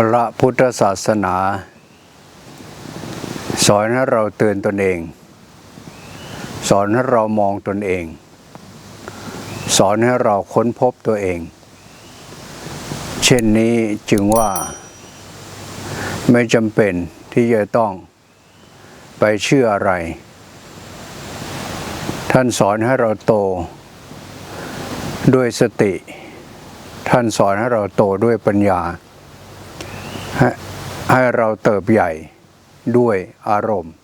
พระพุทธศาสนา สอนให้เราเตือนตนเอง สอนให้เรามองตนเอง สอนให้เราค้นพบตัวเอง เช่นนี้จึงว่า ไม่จำเป็นที่จะต้องไปเชื่ออะไร ท่านสอนให้เราโต ด้วยสติ ท่านสอนให้เราโตด้วยปัญญา ให้ให้เราเติบใหญ่ด้วยอารมณ์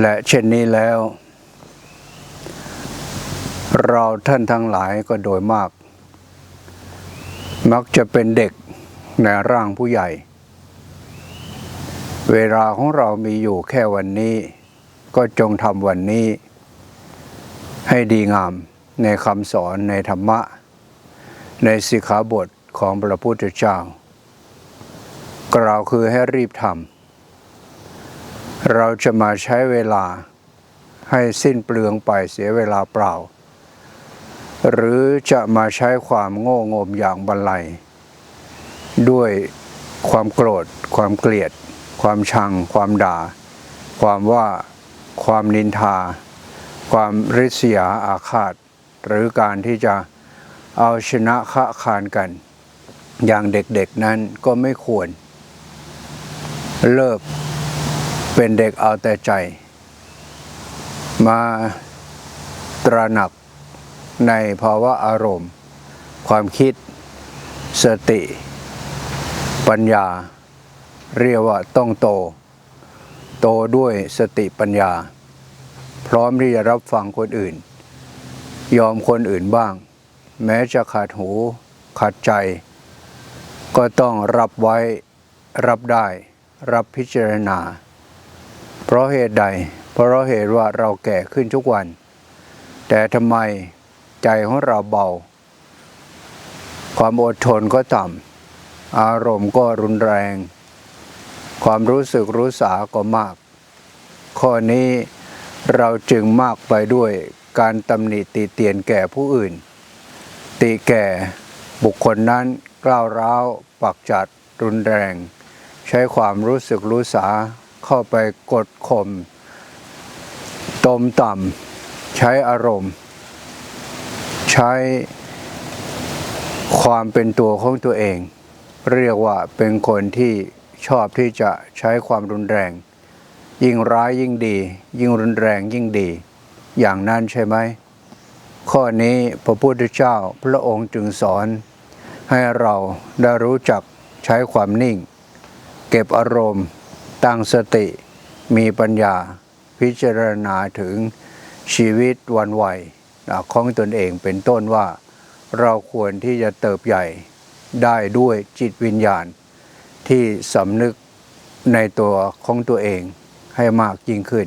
และเช่นนี้แล้ว เราท่านทั้งหลายก็โดยมาก มักจะเป็นเด็กในร่างผู้ใหญ่ เวลาของเรามีอยู่แค่วันนี้ ก็จงทำวันนี้ ให้ดีงามในคำสอนในธรรมะ ในสิกขาบทของพระพุทธเจ้า กล่าวคือให้รีบทำเราจะมาใช้เวลาให้สิ้นเปลืองไปเสียเวลาเปล่า หรือจะมาใช้ความโง่งมอย่างบันไลด้วยความโกรธ ความเกลียด ความชัง ความด่า ความว่าความนินทา ความริษยาอาฆาต หรือการที่จะเอาชนะขะคานกัน อย่างเด็กๆนั้นก็ไม่ควร เลิกเป็นเด็กเอาแต่ใจ มาตระหนักในภาวะอารมณ์ ความคิดสติ ปัญญา เรียกว่าต้องโต โตด้วยสติปัญญา พร้อมที่จะรับฟังคนอื่น ยอมคนอื่นบ้าง แม้จะขาดหู ขาดใจ ก็ต้องรับไว้รับได้ รับพิจารณา เพราะเหตุใด เพราะเหตุว่าเราแก่ขึ้นทุกวัน แต่ทำไมใจของเราเบา ความอดทนก็ต่ำอารมณ์ก็รุนแรง ความรู้สึกรู้สาก็มาก ข้อนี้เราจึงมากไปด้วยการตำหนิติเตียนแก่ผู้อื่น ติแก่บุคคลนั้นกล้าวร้าว ปักจัดรุนแรง ใช้ความรู้สึกรู้สาเข้าไปกดข่มตมต่ำใช้อารมณ์ ใช้ความเป็นตัวของตัวเอง เรียกว่าเป็นคนที่ชอบที่จะใช้ความรุนแรง ยิ่งร้ายยิ่งดี ยิ่งรุนแรงยิ่งดี อย่างนั้นใช่ไหมข้อนี้พระพุทธเจ้าพระองค์จึงสอน ให้เราได้รู้จักใช้ความนิ่ง เก็บอารมณ์ ตั้งสติ มีปัญญา พิจารณาถึงชีวิตวันวัยของตนเองเป็นต้นว่า เราควรที่จะเติบใหญ่ได้ด้วยจิตวิญญาณ ที่สำนึกในตัวของตัวเองให้มากยิ่งขึ้น